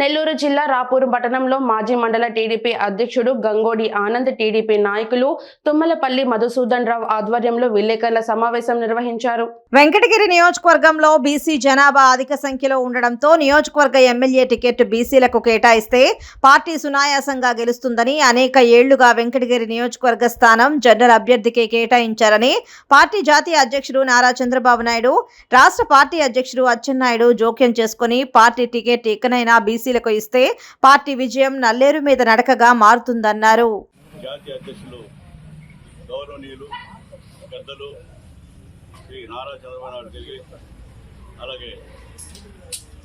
నెల్లూరు జిల్లా రాపూరు పట్టణంలో మాజీ మండల టీడీపీ అధ్యక్షుడు గంగోడి ఆనంద్ టీడీపీ నాయకులు తుమ్మలపల్లి మధుసూదన్ రావు ఆధ్వర్యంలో విలేకరుల సమావేశం నిర్వహించారు. వెంకటగిరి నియోజకవర్గంలో బీసీ జనాభా అధిక సంఖ్యలో ఉండడంతో నియోజకవర్గ ఎమ్మెల్యే టికెట్ బీసీలకు కేటాయిస్తే పార్టీ సునాయాసంగా గెలుస్తుందని అనేక ఏళ్ళుగా వెంకటగిరి నియోజకవర్గ స్థానం జనరల్ అభ్యర్థికే కేటాయించారని పార్టీ జాతీయ అధ్యక్షుడు నారా చంద్రబాబు నాయుడు రాష్ట్ర పార్టీ అధ్యక్షుడు అచ్చెన్నాయుడు జోక్యం చేసుకుని పార్టీ టికెట్ ఇకనైనా బీసీలకు ఇస్తే పార్టీ విజయం నల్లేరు మీద నడకగా మారుతుందన్నారు. జాతీయ అధ్యక్షులు గౌరవనీయులు పెద్దలు శ్రీ నారా చంద్రబాబు నాయుడు గారికి అలాగే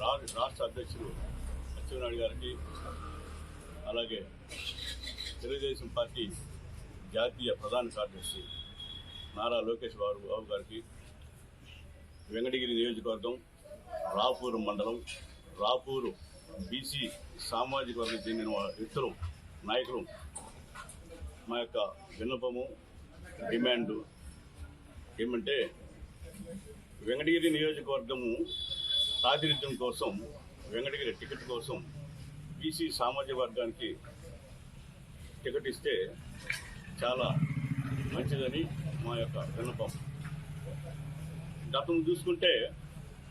రా- రాష్ట్ర అధ్యక్షులు అచ్చెన్నాయుడు గారికి అలాగే తెలుగుదేశం పార్టీ జాతీయ ప్రధాన కార్యదర్శి నారా లోకేష్ బాబు బాబు గారికి వెంకటగిరి నియోజకవర్గం రాపూరు మండలం రాపూరు బీసీ సామాజిక వర్గం చెందిన వ్యక్తులు నాయకులు మా యొక్క విన్నపము డిమాండ్ ఏమంటే వెంకటగిరి నియోజకవర్గము ప్రాతినిధ్యం కోసం వెంకటగిరి టికెట్ కోసం బీసీ సామాజిక వర్గానికి టికెట్ ఇస్తే చాలా మంచిదని మా యొక్క విన్నపం. గతం చూసుకుంటే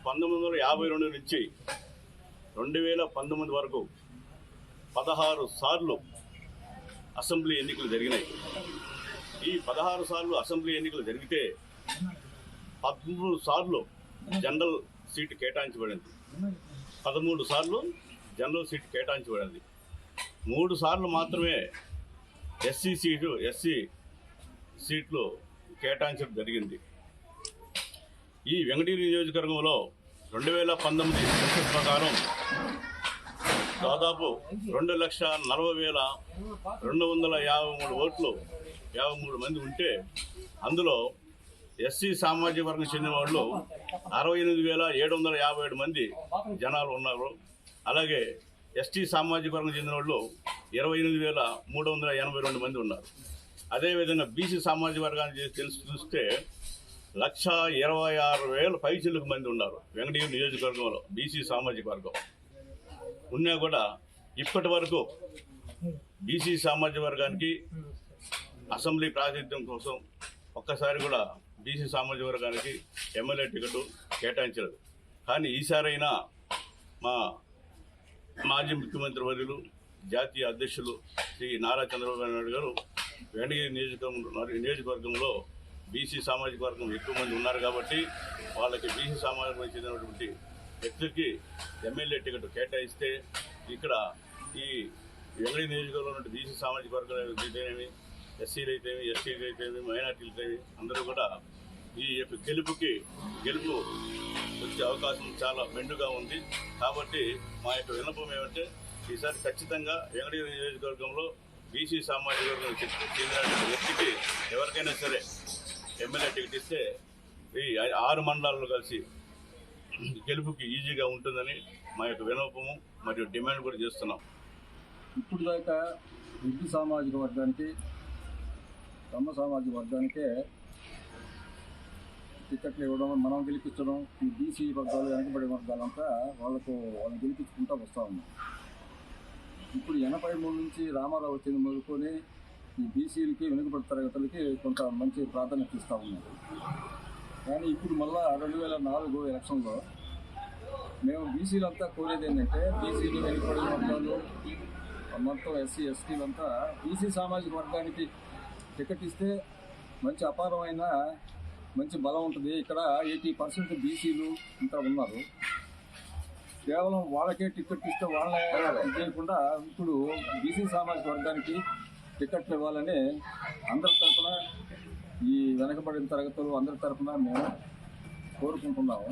పంతొమ్మిది వందల యాభై రెండు నుంచి రెండు వేల పంతొమ్మిది వరకు పదహారు సార్లు అసెంబ్లీ ఎన్నికలు జరిగినాయి. ఈ పదహారు సార్లు అసెంబ్లీ ఎన్నికలు జరిగితే పదమూడు సార్లు జనరల్ సీటు కేటాయించబడింది. పదమూడు సార్లు జనరల్ సీటు కేటాయించబడింది. మూడు సార్లు మాత్రమే ఎస్సీ సీటు ఎస్సీ సీట్లు కేటాయించడం జరిగింది. ఈ వెంకటగిరి నియోజకవర్గంలో రెండు వేల పంతొమ్మిది సెన్సస్ ప్రకారం దాదాపు రెండు లక్షల నలభై వేల రెండు వందల యాభై మూడు ఓట్లు యాభై మూడు మంది ఉంటే అందులో ఎస్సీ సామాజిక వర్గం చెందిన వాళ్ళు అరవై ఎనిమిది వేల ఏడు వందల యాభై ఏడు మంది జనాలు ఉన్నారు. అలాగే ఎస్టీ సామాజిక వర్గం చెందిన వాళ్ళు ఇరవై ఎనిమిది వేల మూడు వందల ఎనభై రెండు మంది ఉన్నారు. అదేవిధంగా బీసీ సామాజిక వర్గాన్ని తెలిసి చూస్తే లక్ష ఇరవై ఆరు వేల పైచిలకు మంది ఉన్నారు. వెంకటగిరి నియోజకవర్గంలో బీసీ సామాజిక వర్గం. ఉన్నా కూడా ఇప్పటి వరకు బీసీ సామాజిక వర్గానికి అసెంబ్లీ ప్రాతినిధ్యం కోసం ఒక్కసారి కూడా బీసీ సామాజిక వర్గానికి ఎమ్మెల్యే టికెట్ కేటాయించలేదు. కానీ ఈసారైనా మా మాజీ ముఖ్యమంత్రి వర్యులు జాతీయ అధ్యక్షులు శ్రీ నారా చంద్రబాబు నాయుడు గారు వెంకటగిరి నియోజకవర్గం నియోజకవర్గంలో బీసీ సామాజిక వర్గం ఎక్కువ మంది ఉన్నారు కాబట్టి వాళ్ళకి బీసీ సామాజిక చెందినటువంటి వ్యక్తులకి ఎమ్మెల్యే టికెట్ కేటాయిస్తే ఇక్కడ ఈ వెంగళి నియోజకవర్గంలో ఉన్న బీసీ సామాజిక వర్గాలు అయితేనేమి ఎస్సీలు అయితేమి ఎస్టీలు అయితేమి మైనార్టీలు అయితేమి అందరూ కూడా ఈ యొక్క గెలుపుకి గెలుపు వచ్చే అవకాశం చాలా మెండుగా ఉంది. కాబట్టి మా యొక్క విన్నపం ఏమంటే ఈసారి ఖచ్చితంగా వెంకటగిరి నియోజకవర్గంలో బీసీ సామాజిక వర్గం చెందిన వ్యక్తికి ఎవరికైనా సరే ఎమ్మెల్యే టికెట్ ఇస్తే ఈ ఆరు మండలాలను కలిసి గెలుపుకి ఈజీగా ఉంటుందని మా యొక్క వినోపము మరియు డిమాండ్ కూడా చేస్తున్నాం. ఇప్పుడు దాకా రెడ్డి సామాజిక వర్గానికి తమ సామాజిక వర్గానికే టికెట్లు ఇవ్వడం మనం గెలిపించడం ఈ బీసీ వర్గాలు వెనకబడి వర్గాలంతా వాళ్ళకు వాళ్ళని గెలిపించుకుంటూ వస్తూ ఉన్నాం. ఇప్పుడు ఎనభై మూడు నుంచి రామారావు వచ్చింది మొదలుకొని ఈ బీసీలకి వెనుకబడి తరగతులకి కొంత మంచి ప్రాధాన్యత ఇస్తూ ఉన్నారు. కానీ ఇప్పుడు మళ్ళా రెండు వేల నాలుగు ఎలక్షన్లో మేము బీసీలంతా కోరేది ఏంటంటే బీసీలు వెనుకబడిన వర్గాలు మొత్తం ఎస్సీ ఎస్టీలంతా బీసీ సామాజిక వర్గానికి టికెట్ ఇస్తే మంచి అపారమైన మంచి బలం ఉంటుంది. ఇక్కడ ఎయిటీ పర్సెంట్ బీసీలు ఇంకా ఉన్నారు. కేవలం వాళ్ళకే టికెట్ ఇస్తే వాళ్ళే చేయకుండా ఇప్పుడు బీసీ సామాజిక వర్గానికి టికెట్లు ఇవ్వాలని అందరి తరఫున ఈ వెనకబడిన తరగతులు అందరి తరఫున మేము కోరుకుంటున్నాము.